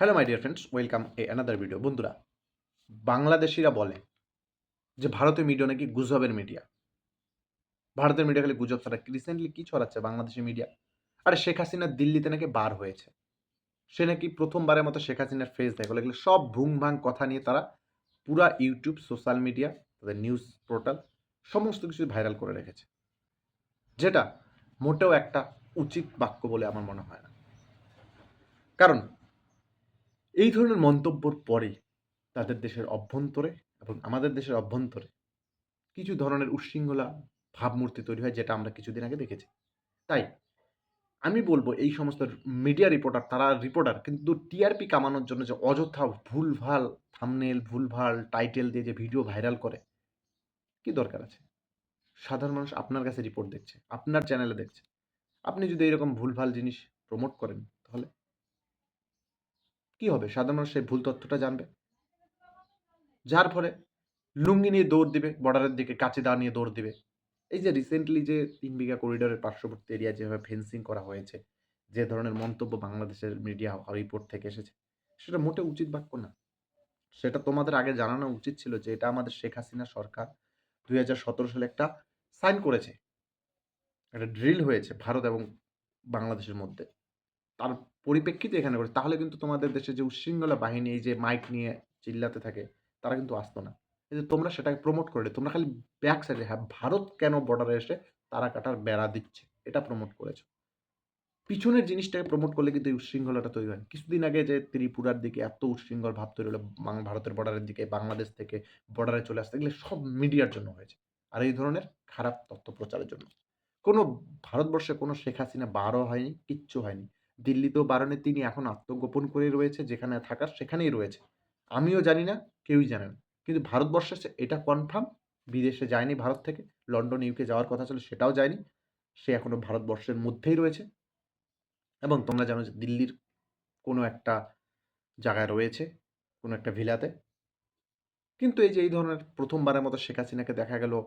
Hello my dear friends welcome a another video বন্ধুরা বাংলাদেশিরা বলে যে ভারতীয় মিডিয়া নাকি গুজবের মিডিয়া ভারতের মিডিয়া খালি গুজব ছাড়া রিসেন্টলি কি ছড়াচ্ছে বাংলাদেশের মিডিয়া আরে শেখ হাসিনা দিল্লিতে নাকি বার হয়েছে সে নাকি প্রথমবারের মতো শেখ হাসিনার ফেস দেখো এগুলো সব ভুং ভাং কথা নিয়ে তারা পুরা ইউটিউব সোশ্যাল মিডিয়া তাদের নিউজ পোর্টাল সমস্ত কিছু ভাইরাল করে রেখেছে। যেটা মোটেও একটা উচিত বাক্য বলে আমার মনে হয় না। কারণ এই ধরনের মন্তব্যর পরেই তাদের দেশের অভ্যন্তরে এবং আমাদের দেশের অভ্যন্তরে কিছু ধরনের উচ্ছৃঙ্খলা ভাবমূর্তি তৈরি হয়, যেটা আমরা কিছুদিন আগে দেখেছি। তাই আমি বলব, এই সমস্ত মিডিয়া রিপোর্টার তারা রিপোর্টার কিন্তু টিআরপি কামানোর জন্য যে অযথা ভুলভাল থামনেল ভুলভাল টাইটেল দিয়ে যে ভিডিও ভাইরাল করে, কি দরকার আছে? সাধারণ মানুষ আপনার কাছে রিপোর্ট দেখছে, আপনার চ্যানেলে দেখছে। আপনি যদি এরকম ভুলভাল জিনিস প্রমোট করেন, তাহলে কি হবে? সাধারণ মানুষ সেই ভুল তথ্যটা জানবে। যার ফলে লুঙ্গি নিয়ে দৌড় দিবে বর্ডারের দিকে কাছে দা নিয়ে দৌড় দিবে। এই যে রিসেন্টলি যে তিন বিঘা করিডোরের পার্শ্ববর্তী এরিয়া যেভাবে ফেন্সিং করা হয়েছে, যে ধরনের মন্তব্য বাংলাদেশের মিডিয়া রিপোর্ট থেকে এসেছে, সেটা মোটে উচিত বাক্য না। সেটা তোমাদের আগে জানানো উচিত ছিল যে এটা আমাদের শেখ হাসিনা সরকার দুই হাজার সতেরো সালে একটা সাইন করেছে। একটা ড্রিল হয়েছে ভারত এবং বাংলাদেশের মধ্যে। তার পরিপ্রেক্ষিতে এখানে করে তাহলে কিন্তু তোমাদের দেশে যে উচ্ছৃঙ্খলা বাহিনী, এই যে মাইক নিয়ে চিল্লাতে থাকে, তারা কিন্তু আসতো না। কিন্তু তোমরা সেটাকে প্রমোট করলে, তোমরা খালি ব্যাক সাইডে হ্যাঁ ভারত কেন বর্ডারে এসে তারা কাটার বেড়া দিচ্ছে? এটা প্রমোট করেছ। পিছনের জিনিসটাকে প্রমোট করলে কিন্তু এই উচ্ছৃঙ্খলাটা তৈরি হয় কিছুদিন আগে যে ত্রিপুরার দিকে এত উচ্ছৃঙ্খল ভাব তৈরি হলো ভারতের বর্ডারের দিকে, বাংলাদেশ থেকে বর্ডারে চলে আসতে গেলে সব মিডিয়ার জন্য হয়েছে। আর এই ধরনের খারাপ তথ্য প্রচারের জন্য। কোনো ভারতবর্ষে কোনো শেখ হাসিনা বারো হয়নি, কিচ্ছু হয়নি। দিল্লিতেও বারণে তিনি এখন আত্মগোপন করে রয়েছে, যেখানে থাকার সেখানেই রয়েছে। আমিও জানি না, কেউই জানে না। কিন্তু ভারতবর্ষে এটা কনফার্ম বিদেশে যায়নি ভারত থেকে, লন্ডন ইউকে যাওয়ার কথা ছিল, সেটাও যায়নি। সে এখনও ভারতবর্ষের মধ্যেই রয়েছে। এবং তোমরা জানো যে দিল্লির কোনো একটা জায়গায় রয়েছে, কোনো একটা ভিলাতে। কিন্তু এই যে, এই ধরনের প্রথমবারের মতো শেখ হাসিনাকে দেখা গেল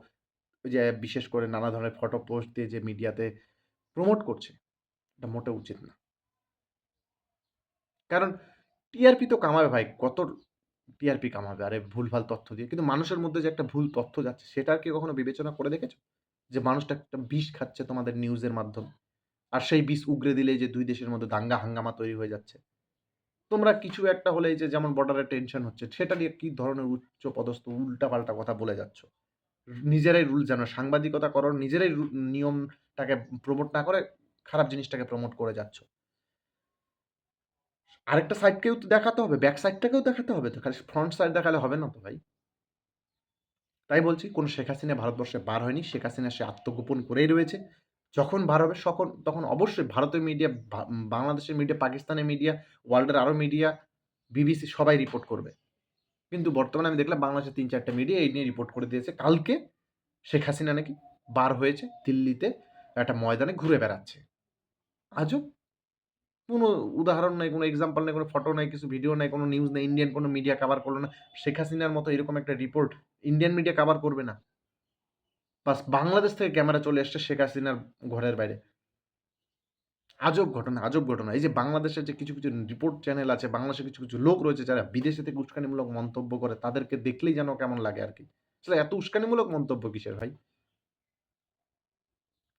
যে বিশেষ করে নানা ধরনের ফটো পোস্ট দিয়ে যে মিডিয়াতে প্রমোট করছে, এটা মোটে উচিত না। কারণ টিআরপি তো কামাবে ভাই, কত টিআরপি কামাবে, আরে ভুলভাল তথ্য দিয়ে। কিন্তু মানুষের মধ্যে যে একটা ভুল তথ্য যাচ্ছে সেটা কি কখনো বিবেচনা করে দেখেছ? যে মানুষটা একটা বিষ খাচ্ছে তোমাদের নিউজের মাধ্যমে, আর সেই বিষ উগরে দিলে যে দুই দেশের মধ্যে দাঙ্গা হাঙ্গামা তৈরি হয়ে যাচ্ছে। তোমরা কিছু একটা হলে যে যেমন বর্ডারে টেনশন হচ্ছে, সেটা নিয়ে কি ধরনের উচ্চ পদস্থ, উল্টাপাল্টা কথা বলে যাচ্ছ? নিজেরাই রুল জানো সাংবাদিকতা করো নিজেরাই নিয়মটাকে প্রমোট না করে খারাপ জিনিসটাকে প্রমোট করে যাচ্ছ। আরেকটা সাইডকেও তো দেখাতে হবে ব্যাক সাইডটাকেও দেখাতে হবে তো, খালি ফ্রন্ট সাইড দেখালে হবে না তো ভাই? তাই বলছি, কোনো শেখ হাসিনা ভারতবর্ষে বার হয়নি, শেখ হাসিনা সে আত্মগোপন করেই রয়েছে। যখন বার হবে তখন তখন অবশ্যই ভারতের মিডিয়া বাংলাদেশের মিডিয়া পাকিস্তানের মিডিয়া ওয়ার্ল্ডের আরও মিডিয়া বিবিসি সবাই রিপোর্ট করবে। কিন্তু বর্তমানে আমি দেখলাম বাংলাদেশের তিন চারটা মিডিয়া এই নিয়ে রিপোর্ট করে দিয়েছে। কালকে শেখ হাসিনা নাকি বার হয়েছে, দিল্লিতে একটা ময়দানে ঘুরে বেড়াচ্ছে। আজও কোনো উদাহরণ নাই, কোনো এক্সাম্পল নেই, কোনো ফটো নাই, কিছু ভিডিও নাই, কোনো নিউজ নেই ইন্ডিয়ান কোনো মিডিয়া কভার করল না। শেখ হাসিনার মতো এরকম একটা রিপোর্ট ইন্ডিয়ান মিডিয়া কাভার করবে না। বাস বাংলাদেশ থেকে ক্যামেরা চলে এসছে শেখ হাসিনার ঘরের বাইরে। আজব ঘটনা আজব ঘটনা। এই যে বাংলাদেশের যে কিছু কিছু রিপোর্ট চ্যানেল আছে বাংলাদেশে কিছু কিছু লোক রয়েছে যারা বিদেশে থেকে উস্কানিমূলক মন্তব্য করে, তাদেরকে দেখলেই যেন কেমন লাগে আর কি। আসলে এত উস্কানিমূলক মন্তব্য কিসের ভাই?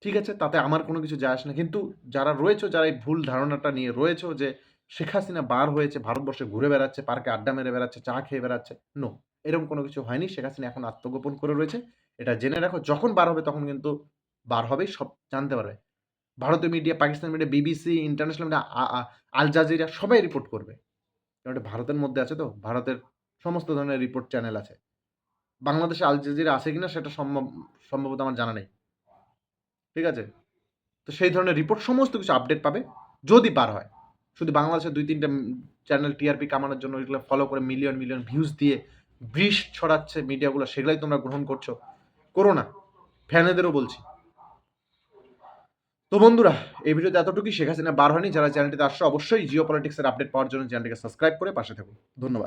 ঠিক আছে, তাতে আমার কোনো কিছু যায় আসে না। কিন্তু যারা রয়েছে, যারা এই ভুল ধারণাটা নিয়ে রয়েছে যে শেখ হাসিনা বার হয়েছে, ভারতবর্ষে ঘুরে বেড়াচ্ছে, পার্কে আড্ডা মেরে বেড়াচ্ছে, চা খেয়ে বেড়াচ্ছে নো এরকম কোনো কিছু হয়নি। শেখ হাসিনা এখন আত্মগোপন করে রয়েছে। এটা জেনে রাখো, যখন বার হবে তখন কিন্তু বার হবেই, সব জানতে পারবে। ভারতীয় media Pakistan media BBC international media Al Jazeera সবাই রিপোর্ট করবে। কারণ এটা ভারতের মধ্যে আছে তো, ভারতের সমস্ত ধরনের রিপোর্ট চ্যানেল আছে। বাংলাদেশে আল জাজিরা আছে কিনা সেটা সম্ভব, সম্ভবত আমার জানা নেই। ঠিক আছে? তো সেই ধরনের রিপোর্ট সমস্ত কিছু আপডেট পাবে যদি বার হয়। শুধু বাংলাদেশের দুই, তিনটা চ্যানেল টিআরপি কামানোর জন্য এগুলো ফলো করে মিলিয়ন মিলিয়ন ভিউজ দিয়ে বৃষ ছড়াচ্ছে মিডিয়াগুলো সেগুলাই তোমরা গ্রহণ করছ। করো না। ফ্যানেদেরও বলছি। তো বন্ধুরা, এই ভিডিওতে এতটুকুই। শেখ হাসিনা বার হয়নি। যারা চ্যানেলটিতে আসছে, অবশ্যই জিও পলিটিক্সের আপডেট পাওয়ার জন্য চ্যানেলটিকে সাবস্ক্রাইব করে পাশে থাকুন। ধন্যবাদ।